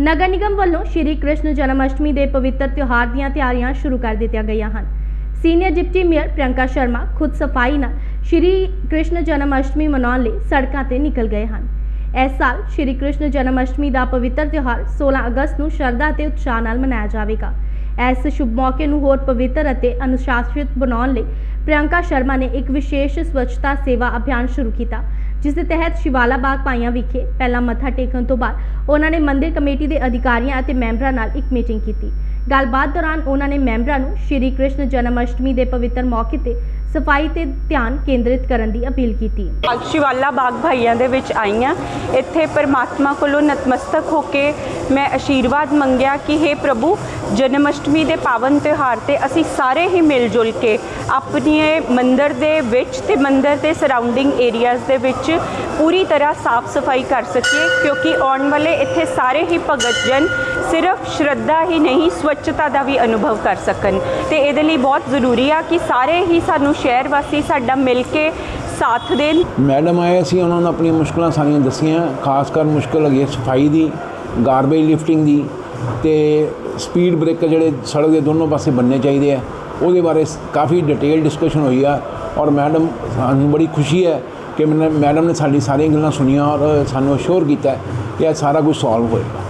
ਨਗਰ ਨਿਗਮ ਵੱਲੋਂ ਸ਼੍ਰੀ ਕ੍ਰਿਸ਼ਨ ਜਨਮ ਅਸ਼ਟਮੀ ਦੇ ਪਵਿੱਤਰ ਤਿਉਹਾਰ ਦੀਆਂ ਤਿਆਰੀਆਂ ਸ਼ੁਰੂ ਕਰ ਦਿੱਤੀਆਂ ਗਈਆਂ ਹਨ। Senior deputy mayor Priyanka Sharma ਖੁਦ ਸਫ਼ਾਈ ਨਾਲ ਸ਼੍ਰੀ ਕ੍ਰਿਸ਼ਨ ਜਨਮ ਅਸ਼ਟਮੀ ਮਨਾਉਣ ਲਈ ਸੜਕਾਂ ਤੇ ਨਿਕਲ ਗਏ ਹਨ। ਇਸ ਸਾਲ ਸ਼੍ਰੀ ਕ੍ਰਿਸ਼ਨ ਜਨਮ ਅਸ਼ਟਮੀ ਦਾ ਪਵਿੱਤਰ ਤਿਉਹਾਰ 16 ਅਗਸਤ ਨੂੰ ਸ਼ਰਧਾ ਤੇ ਉਤਸ਼ਾਹ ਨਾਲ ਮਨਾਇਆ ਜਾਵੇਗਾ। ਇਸ ਸ਼ੁਭ ਮੌਕੇ ਨੂੰ ਹੋਰ ਪਵਿੱਤਰ ਅਤੇ ਅਨੁਸ਼ਾਸਿਤ ਬਣਾਉਣ ਲਈ ਪ੍ਰਿਯੰਕਾ ਸ਼ਰਮਾ ਨੇ ਇੱਕ ਵਿਸ਼ੇਸ਼ ਸਵੱਛਤਾ ਸੇਵਾ ਅਭਿਆਨ ਸ਼ੁਰੂ ਕੀਤਾ। ਜਿਸ ਦੇ ਤਹਿਤ ਸ਼ਿਵਾਲਾ ਬਾਗ ਪਾਈਆਂ ਵਿਖੇ ਪਹਿਲਾਂ ਮੱਥਾ ਟੇਕਣ ਤੋਂ ਬਾਅਦ ਉਹਨਾਂ ਨੇ ਮੰਦਿਰ ਕਮੇਟੀ ਦੇ ਅਧਿਕਾਰੀਆਂ ਅਤੇ ਮੈਂਬਰਾਂ ਨਾਲ ਇੱਕ ਮੀਟਿੰਗ ਕੀਤੀ। ਗੱਲਬਾਤ ਦੌਰਾਨ ਉਹਨਾਂ ਨੇ ਮੈਂਬਰਾਂ ਨੂੰ ਸ਼੍ਰੀ ਕ੍ਰਿਸ਼ਨ ਜਨਮ ਅਸ਼ਟਮੀ ਦੇ ਪਵਿੱਤਰ ਮੌਕੇ ਤੇ ਸਫ਼ਾਈ ਤੇ ਧਿਆਨ ਕੇਂਦਰਿਤ ਕਰਨ ਦੀ ਅਪੀਲ ਕੀਤੀ। ਅੱਜ ਸ਼ਿਵਾਲਾ ਬਾਗ ਭਾਈਆਂ ਦੇ ਵਿੱਚ ਆਈ ਹਾਂ ਇੱਥੇ ਪਰਮਾਤਮਾ ਕੋਲੋਂ ਨਤਮਸਤਕ ਹੋ ਕੇ ਮੈਂ ਆਸ਼ੀਰਵਾਦ ਮੰਗਿਆ ਕਿ हे ਪ੍ਰਭੂ ਜਨਮ ਅਸ਼ਟਮੀ ਦੇ ਪਾਵਨ ਤਿਉਹਾਰ ਤੇ ਅਸੀਂ ਸਾਰੇ ਹੀ ਮਿਲ ਜੁਲ ਕੇ ਆਪਣੇ ਮੰਦਰ ਦੇ ਵਿੱਚ ਤੇ ਮੰਦਰ ਦੇ ਸਰਾਊਂਡਿੰਗ ਏਰੀਆਜ਼ ਦੇ ਵਿੱਚ ਪੂਰੀ ਤਰ੍ਹਾਂ ਸਾਫ਼ ਸਫ਼ਾਈ ਕਰ ਸਕੀਏ, ਕਿਉਂਕਿ ਆਉਣ ਵਾਲੇ ਇੱਥੇ ਸਾਰੇ ਹੀ ਭਗਤ ਜਨ ਸਿਰਫ ਸ਼ਰਧਾ ਹੀ ਨਹੀਂ, ਸਵੱਛਤਾ ਦਾ ਵੀ ਅਨੁਭਵ ਕਰ ਸਕਣ। ਤੇ ਇਹਦੇ ਲਈ ਬਹੁਤ ਜ਼ਰੂਰੀ ਆ ਕਿ ਸਾਰੇ ਹੀ ਸਾਨੂੰ ਸ਼ਹਿਰ ਵਾਸੀ ਸਾਡਾ ਮਿਲ ਕੇ ਸਾਥ ਦੇਣ। ਮੈਡਮ ਆਏ, ਅਸੀਂ ਉਹਨਾਂ ਨੂੰ ਆਪਣੀਆਂ ਮੁਸ਼ਕਲਾਂ ਸਾਰੀਆਂ ਦੱਸੀਆਂ, ਖਾਸ ਕਰ ਮੁਸ਼ਕਲ ਹੈਗੀ ਹੈ ਸਫ਼ਾਈ ਦੀ ਗਾਰਬੇਜ ਲਿਫਟਿੰਗ ਦੀ ਤੇ ਸਪੀਡ ਬ੍ਰੇਕਰ ਜਿਹੜੇ ਸੜਕ ਦੇ ਦੋਨੋਂ ਪਾਸੇ ਬੰਨਣੇ ਚਾਹੀਦੇ ਆ। ਉਹਦੇ ਬਾਰੇ ਕਾਫੀ ਡਿਟੇਲ ਡਿਸਕਸ਼ਨ ਹੋਈ ਆ ਔਰ ਮੈਡਮ ਸਾਨੂੰ ਬੜੀ ਖੁਸ਼ੀ ਹੈ ਕਿ ਮੈਨੇ- ਮੈਡਮ ਨੇ ਸਾਡੀ ਸਾਰੀਆਂ ਗੱਲਾਂ ਸੁਣੀਆਂ ਔਰ ਸਾਨੂੰ ਅਸ਼ੋਰ ਕੀਤਾ ਕਿ ਇਹ ਸਾਰਾ ਕੁਝ ਸੋਲਵ ਹੋਏਗਾ।